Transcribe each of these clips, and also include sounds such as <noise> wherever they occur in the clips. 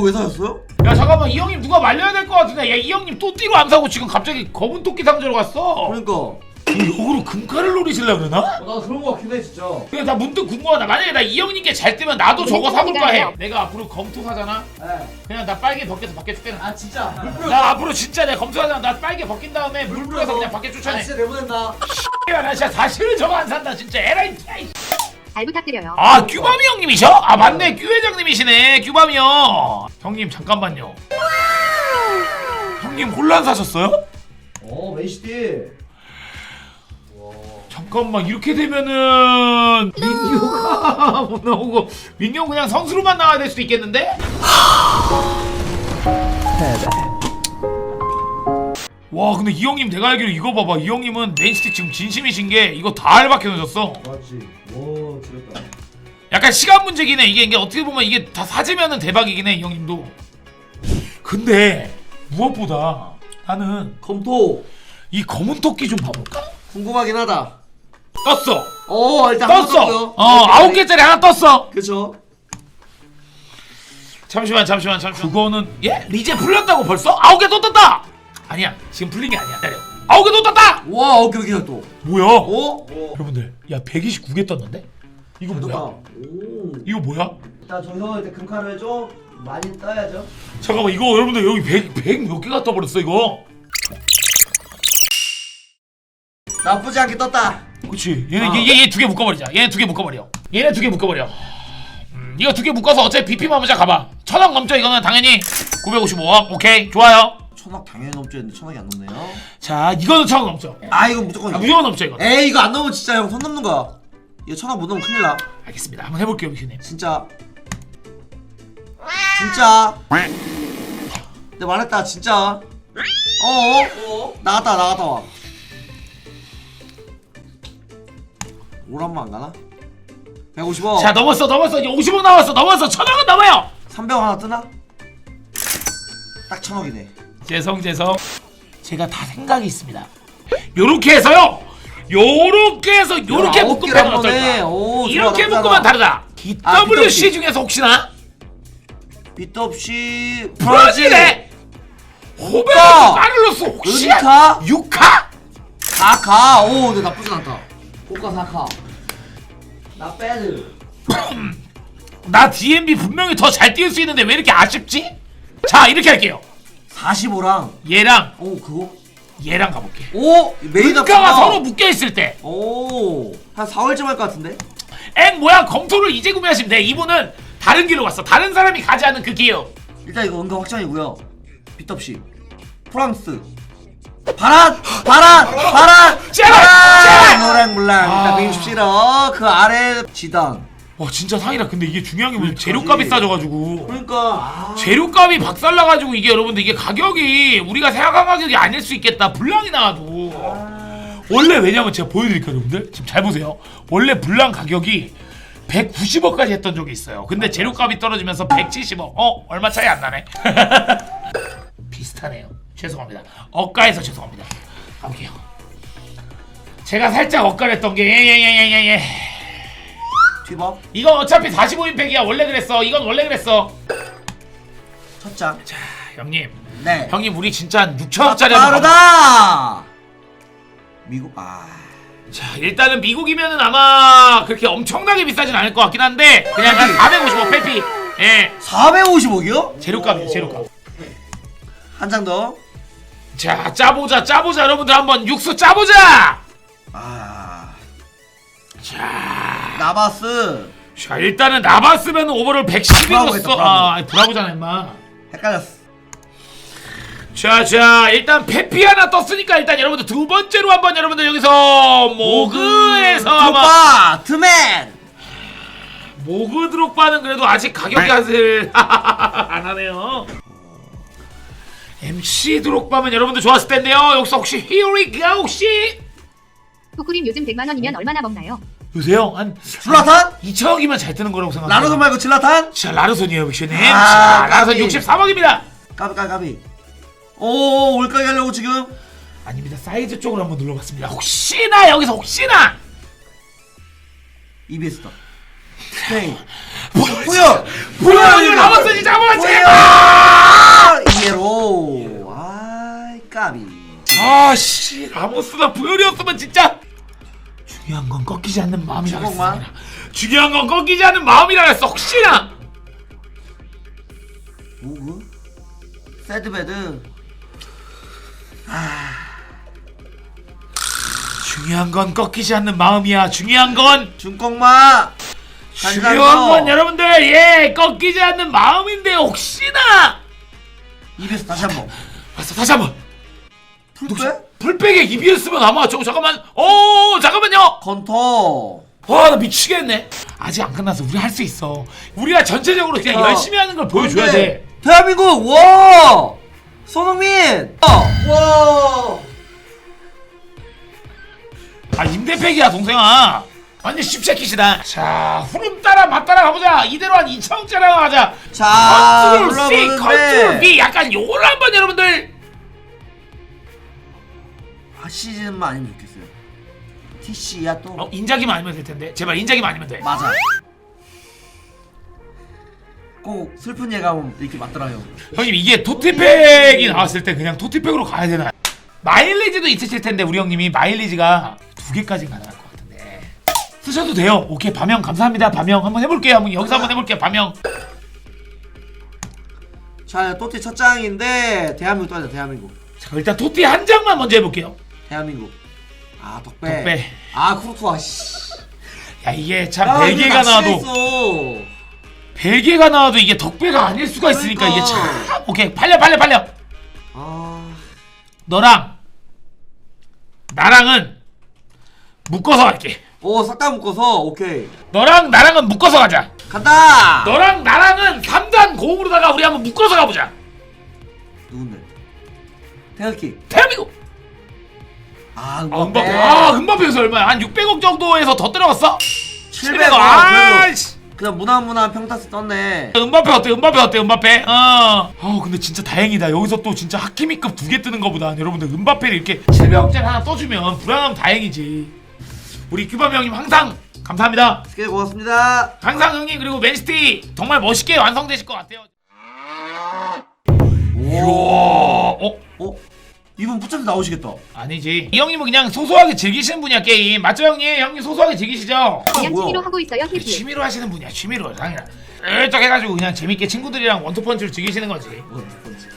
이거 왜 사셨어요? 야 잠깐만. 이 형님 누가 말려야 될 것 같은데. 야이 형님 또띠로 안 사고 지금 갑자기 검은 토끼 상자로 갔어. 그러니까. 역으로 금칼을 노리실라 그러나? 나 그런 거 같긴 해 진짜. 그래 나 문득 궁금하다. 만약에 나 이 형님께 잘 뜨면 나도 저거 사볼까 해. 내가 앞으로 검토 사잖아? 그냥 나 빨개 벗겨서 밖에 쫓겨나 아 진짜? 나 앞으로 진짜 내가 검토 하잖아. 나 빨개 벗긴 다음에 물 뿌려서 그냥 밖에 아 쫓아내. 진짜 내보낸다. 야, 나 진짜 사실은 저거 안 산다 진짜. 에라이 아이. 잘 부탁드려요. 아 규범이 형님이셔? 아 맞네. 규 회장님이시네. 규범이 형. 형님 잠깐만요. 형님 혼란 사셨어요? 어 맨시티 잠깐만 이렇게 되면은 민규가 못 <laughs> 나오고 민규 그냥 선수로만 나와야 될 수도 있겠는데? 와 근데 이 형님 내가 알기로 이거 봐봐. 이 형님은 맨시티 지금 진심이신 게 이거 다 알박혀 놓으셨어. 맞지. 오 지렸다. 약간 시간 문제긴 해. 이게, 이게 어떻게 보면 이게 다 사지면은 대박이긴 해이 형님도. 근데 무엇보다 나는 검토. 이 검은 토끼 좀 봐볼까? 궁금하긴 하다. 떴어. 어 일단 하나 떴어. 떴고요. 어 아홉 개짜리 하나 떴어. 그쵸? 잠시만 잠시만 잠시만. 그거는 예? 리제 풀렸다고 벌써? 아홉 개 또 떴다! 아니야. 지금 풀린 게 아니야. 기다려. 아홉 개또 떴다! 와 오케이 오케이 또. 뭐야? 오? 여러분들 야 129개 떴는데? 이거 뭐야? 오 이거 뭐야? 일단 저형 일단 금칼을 좀 많이 따야죠. 잠깐만 이거 여러분들 여기 100, 100 몇 개가 떠버렸어 이거? 나쁘지 않게 떴다. 그치. 얘네 어. 얘두 개 묶어버리자. 얘네 두 개 묶어버려. 얘네 두 개 묶어버려. 음, 이거 두 개 묶어서 어차피 BP만 보자 가봐. 천원 넘죠 이거는? 당연히? 955억? 오케이 좋아요 천억 당연히 넘죠. 했는데 천억이 안 넘네요. 자 이거는 천원 넘죠. 아 이거 무조건 아, 무조건 넘죠 이거 에이 이거 안 넘으면 진짜 형 손 넘는 거야. 이거 천억 못 넘으면 큰일 나. 알겠습니다. 한번 해볼게요 미슈님. 진짜. 진짜. 내가 말했다 진짜. 어어? 나갔다 나갔다 와. 오란만 안 가나? 150억 자 넘었어 넘었어. 이제 50억 나왔어. 넘었어. 천억은 넘어요. 300억 하나 뜨나? 딱 천억이네 죄송 죄송 제가 다 생각이 있습니다. 요렇게 해서요. 요렇게 해서 요렇게 야, 아홉 묶으면 개를 한 번에. 어떨까? 오, 이렇게 묶으면. 다르다. 아, BWC BWC. 중에서 혹시나? 비트 없이 브라질에 호베르토 아, 카를로스 혹시 은카. 6카? 4카. 오 근데 나쁘진 않다. 호카 4카. 나 빼드. <clears throat> 나 DMB 분명히 더잘 띄울 수 있는데 왜 이렇게 아쉽지? 자 이렇게 할게요 45랑 얘랑. 오 그거? 얘랑 가볼게. 오 메이드 은가가 서로 묶여 있을 때. 오한 4월쯤 할 것 같은데? N 모양 검토를 이제 구매하시면 돼. 이분은 다른 길로 갔어. 다른 사람이 가지 않은 그 길. 일단 이거 확정이고요. 비트 없이. 프랑스. 바란 바란 바란! 제발! 바란! 제발! 노랭블랑 아. 일단 167억 그 아래 지단 와 진짜 상이라 근데 이게 중요한 게 뭐냐 재료값이 싸져가지고. 그러니까. 아, 재료값이 박살나가지고 이게 여러분들 이게 가격이 우리가 생각한 가격이 아닐 수 있겠다. 불량이 나와도. 원래 왜냐면 제가 보여드릴게요 여러분들. 지금 잘 보세요. 원래 불량 가격이 190억까지 했던 적이 있어요. 근데 재료값이 떨어지면서 170억. 어? 얼마 차이 안 나네. <laughs> 비슷하네요. 죄송합니다. 억가에서 죄송합니다. 가볼게요. 제가 살짝 억가랬던 게 예 예 예 예 예 뒤봐 이건 어차피 45인팩이야. 원래 그랬어. 이건 원래 그랬어. 첫장. 자 형님. 네. 형님 우리 진짜 한 6천원짜리 한번 가보- 빠르다! 미국 아. 자 일단은 미국이면은 아마 그렇게 엄청나게 비싸진 않을 것 같긴 한데 그냥 한 455 페피. 예. 450억이요? 재료값이에요 재료값. 한 장 더. 자 짜보자 짜보자. 여러분들 한번 육수 짜보자! 아. 자, 나바스 자 일단은 나봤으면 오버를 110이 브라보 했다, 넣었어 브라보. 아 아니, 브라보잖아 임마 헷갈렸어. 자 자 일단 페피 하나 떴으니까 일단 여러분들 두 번째로 한번 여러분들 여기서 모그에서 아마 오빠 트맨. 모그 드롭바는 그래도 아직 가격이 아슬 <laughs> 안 하네요. MC 드롭바면 여러분들 좋았을 텐데요. 여기서 혹시 Here we go 혹시 토쿠림 요즘 100만 원이면 얼마나 먹나요? 요새요 한 슬라탄? 2천억이면 잘 뜨는 거라고 생각해요. 라르손 말고 질라탄? 자 라르손이에요, 미션님. 아, 자, 라르손 까비. 63억입니다. 까비 까비 까비. 오 올까기 하려고 지금. 아닙니다. 사이즈 쪽으로 한번 눌러봤습니다. 혹시나 여기서 혹시나 EBS다. 스페인. 보여 보여 이거 남았어 진짜 한번 제발 이해로 아이 까비 아씨 라모스나 부열이었으면 진짜 중요한 건 꺾이지 않는 마음이라 주먹만. 했어 중요한 건 꺾이지 않는 마음이라 했어 혹시나. 오그 새드베드. 중요한 건 꺾이지 않는 마음이야. 중요한 건 중꺾마. 중요한 건 여러분들 예 꺾이지 않는 마음인데 혹시나. 입에서 다시 한번. 왔어 다시 한번. 풀 빼 풀백에 EBS면 아마 저 잠깐만. 어 잠깐만요. 건터. 와나 미치겠네. 아직 안 끝났어. 우리 할 수 있어. 우리가 전체적으로 그냥 어. 열심히 하는 걸 보여줘야 근데 돼. 대한민국 와 손흥민! 와 아 임대팩이야 동생아. 완전 쉽새끼시다. 자 후름 따라 맞따라 가보자. 이대로 한 2천원짜리 가자. 자, 컨트롤 C 컨트롤 올라보는데. B 약간 요걸 한번 여러분들. 아 시즌만 아니면 좋겠어요. TC야 또? 어, 인자기만 아니면 될 텐데. 제발 인자기만 아니면 돼. 맞아. 꼭 슬픈 예감은 이렇게 맞더라요. 형님 이게 토티팩이 나왔을 때 그냥 토티팩으로 가야 되나? 마일리지도 있으실 텐데 우리 형님이. 마일리지가 두 개까지 가능할 것 같은데. 쓰셔도 돼요. 오케이 밤형 감사합니다. 밤형 한번 해볼게요. 한번 여기서 한번 해볼게요. 밤형 자, 또티 첫 장인데 대한민국 떠야 돼. 대한민국. 자 일단 토티 한 장만 먼저 해볼게요 대한민국. 아, 덕배. 덕배. 아, 쿠르투아 씨. 야 이게 참 야, 벨기에가 이거 나와도. 벨기에가 나와도 이게 덕배가 아닐 수가 있으니까 이게 그러니까. 참 오케이 팔려 팔려 팔려 아, 너랑 나랑은 묶어서 갈게 오, 싹 다 묶어서 오케이. 너랑 나랑은 묶어서 가자 간다. 너랑 나랑은 3단 고음으로다가 우리 한번 묶어서 가보자 누군데? 태극기. 대한민국 아, 아 은바페 아 은바페에서 얼마야 한 600억 정도에서 더 들어갔어? 700억. 아이씨 그냥 무난무난 평타스 떴네. 은바페 어때 은바페 어때 은바페 어. 아 근데 진짜 다행이다 여기서 또 진짜 하키미급 두 개 뜨는 거보다 여러분들 은바페를 이렇게 700억짜리 하나 떠주면 불안하면 다행이지 우리 큐바미 형님 항상 감사합니다 스케일 고맙습니다. 항상 형님 그리고 맨시티 정말 멋있게 완성되실 것 같아요 이야 어? 어? 이분 붙잡혀 나오시겠다. 아니지 이 형님은 그냥 소소하게 즐기시는 분이야 게임 맞죠 형님? 형님 소소하게 즐기시죠? 그냥 뭐야? 취미로 하고 있어요. 히히. 취미로 하시는 분이야 취미로 당연 슬쩍 해가지고 그냥 재밌게 친구들이랑 원투펀치를 즐기시는 거지 어, 두 번째.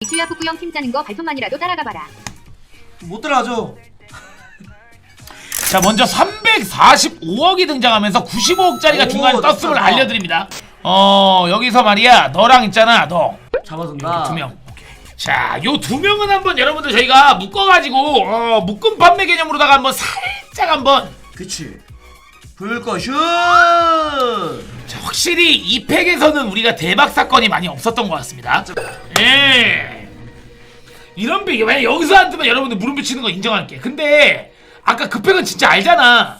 이주야 푸꾸형 팀 짜는 거 발톱만이라도 따라가봐라. 못 들어가죠. 자 먼저 345억이 등장하면서 95억짜리가 오, 중간에 떴음을. 알려드립니다 어 여기서 말이야 너랑 있잖아 너 잡아준다. 이렇게 두명 자 요 두 명은 한번 여러분들 저희가 묶어가지고 어, 묶음 판매 개념으로다가 한번 살짝 한번 그치. 불꽃 슛. 자, 확실히 이 팩에서는 우리가 대박 사건이 많이 없었던 것 같습니다. 예. 이런 팩이 만약 여기서 안 뜨면 여러분들 물음 붙이는 거 인정할게. 근데 아까 그 팩은 진짜 알잖아.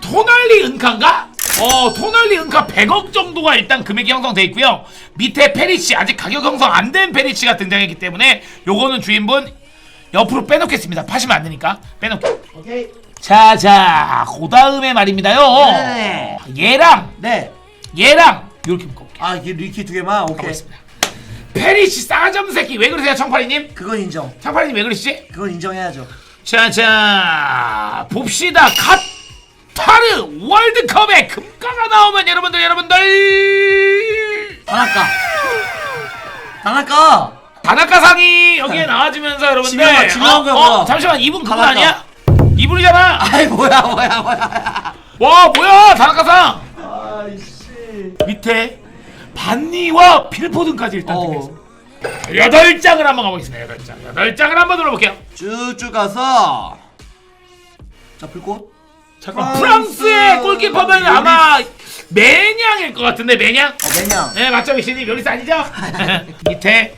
토날리 은카인가? 어, 토날리 은카 100억 정도가 일단 금액이 형성돼 있고요. 밑에 페리치 아직 가격 형성 안 된 페리치가 등장했기 때문에 요거는 주인분 옆으로 빼놓겠습니다. 파시면 안 되니까 빼놓게. 오케이. 자, 자, 그 다음에 말입니다요. 네. 얘랑, 네. 얘랑, 이렇게 묶어볼게요. 아 이게 리키 두 개만 오케이. 가보겠습니다. 페리시 싸점 새끼, 왜 그러세요, 청파리님? 그건 인정. 청파리님 왜 그러시지? 그건 인정해야죠. 자, 자, 봅시다. 카 타르 월드컵에 금가가 나오면 여러분들, 여러분들. 다나카. 다나카. 다나카상이 여기에 나와주면서 여러분들. 지명아, 지명아가 어, 뭐야? 어, 잠시만, 이분 그분 다나카. 아니야? 이분이잖아. 아이 뭐야 뭐야 뭐야. 와, 뭐야, 다나카상. 아이씨. 밑에 반니와 필포든까지 일단 어. 등장했습니다. 여덟 장을 한번 가보겠습니다. 여덟 장, 여덟 장을 한번 눌러볼게요. 쭉쭉 가서. 자 불꽃. 잠깐 프랑스! 프랑스의 골키퍼는 아마 매냥일 것 같은데 매냥? 어 매냥. 네 맞죠 미신님 요리스 아니죠? <laughs> 밑에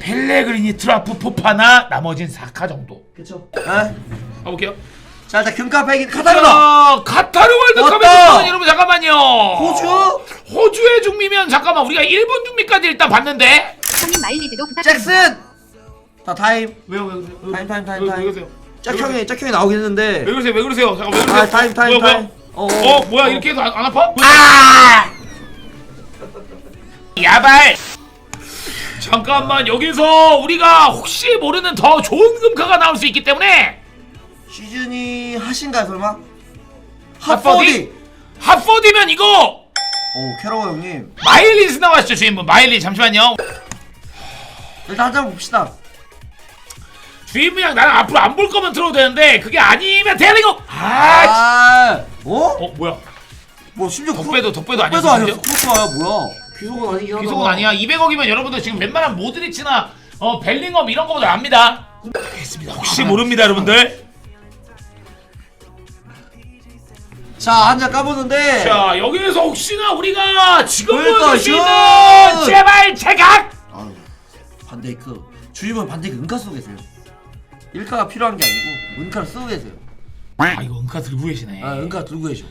펠레그리니 트라프 포파나 나머진 4카 정도 그쵸. 에? 가볼게요. 자 일단 금카팩인 카타르다. 자, 카타르 왔다! 중미는 여러분 잠깐만요. 호주. 호주의 중미면 잠깐만 우리가 일본 중미까지 일단 봤는데 형님 마일리지도 부탁드립니다. 잭슨. 자 타임. 왜요 왜요 왜요? 타임 타임 타임 왜, 왜 타임. 그러세요? 짝형이 짝형이 나오긴 했는데. 왜 그러세요? 왜 그러세요? 잠깐 왜 그러세요? 아 타임 타임 뭐야, 타임. 뭐야? 어, 어 뭐야? 이렇게 해서 안, 안 아파? 아! 야발! 잠깐만 여기서 우리가 혹시 모르는 더 좋은 금카가 나올 수 있기 때문에! 시즌이 하신가요 설마? 핫포디? 핫포디면 이거! 오 캐러거 형님. 마일리지 나왔죠 주인분. 마일리지 잠시만요. 일단 한잔 봅시다 주인분이랑 나랑 앞으로 안 볼 거면 들어도 되는데 그게 아니면 대리고 아, 아 어? 어 뭐야? 뭐 심지어 덕배도 덕배도 아니었어 덕배도 아니었어? 크로스와야 뭐야? 귀속은 아니긴 하다. 기속은 아니야. 200억이면 여러분들 지금 웬만한 모드리치나 어 벨링엄 이런 거보다 압니다. 알겠습니다. 혹시 모릅니다 여러분들? 자 한 잔 까보는데. 자 여기에서 혹시나 우리가 지금 그러니까, 보여줄 수 있는 슛! 제발 제각! 아유 반데이크. 주임은 반데이크 은카 쓰고 계세요 일카가 필요한 게 아니고 은카를 쓰고 계세요. 아 이거 은카 들고 계시네. 아 은카 들고 계셔.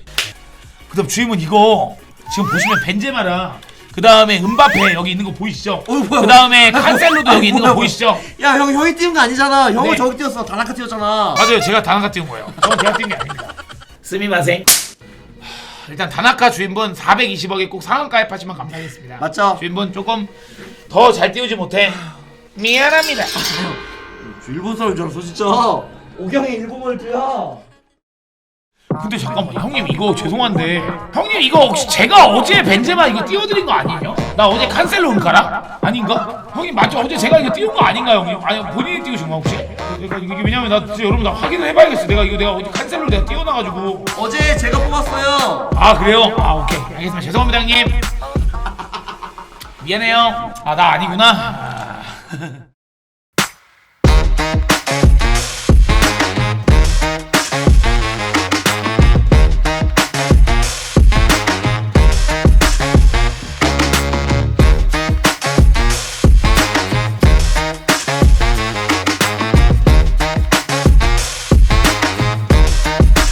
그 다음 주임은 이거 지금 보시면 벤제마랑 그 다음에 은바페 여기 있는 거 보이시죠? 어, 뭐야, 그 다음에 뭐야. 칸셀로도 여기 있는 거 뭐야, 뭐야. 보이시죠? 야 형 형이 띄운 거 아니잖아. 형은 네. 저기 띄웠어. 다나카 띄웠잖아. 맞아요. 제가 다나카 띄운 거예요. 저는 제가 띄운 게 아닙니다. 스미마생 일단 다나카 주인분 420억에 꼭 상한 가입하시면 감사하겠습니다. 맞죠? 주인분 조금 더 잘 띄우지 못해. 미안합니다 일본 사람인 줄 알았어 진짜 오경이 일본어를 띄워 근데 잠깐만 형님 이거 죄송한데 형님 이거 혹시 제가 어제 벤제마 이거 띄워드린 거 아니에요? 나 어제 칸셀로 은카라? 아닌가? 형님 맞죠? 어제 제가 이거 띄운 거 아닌가 형님? 아니 본인이 띄우신 거 혹시? 그러니까 이게 왜냐면 나 진짜 여러분 나 확인을 해봐야겠어 내가 이거 내가 어제 칸셀로 내가 띄워놔가지고 어제 제가 뽑았어요 아 그래요? 아 오케이 알겠습니다 죄송합니다 형님 미안해요 아 나 아니구나 아. <laughs>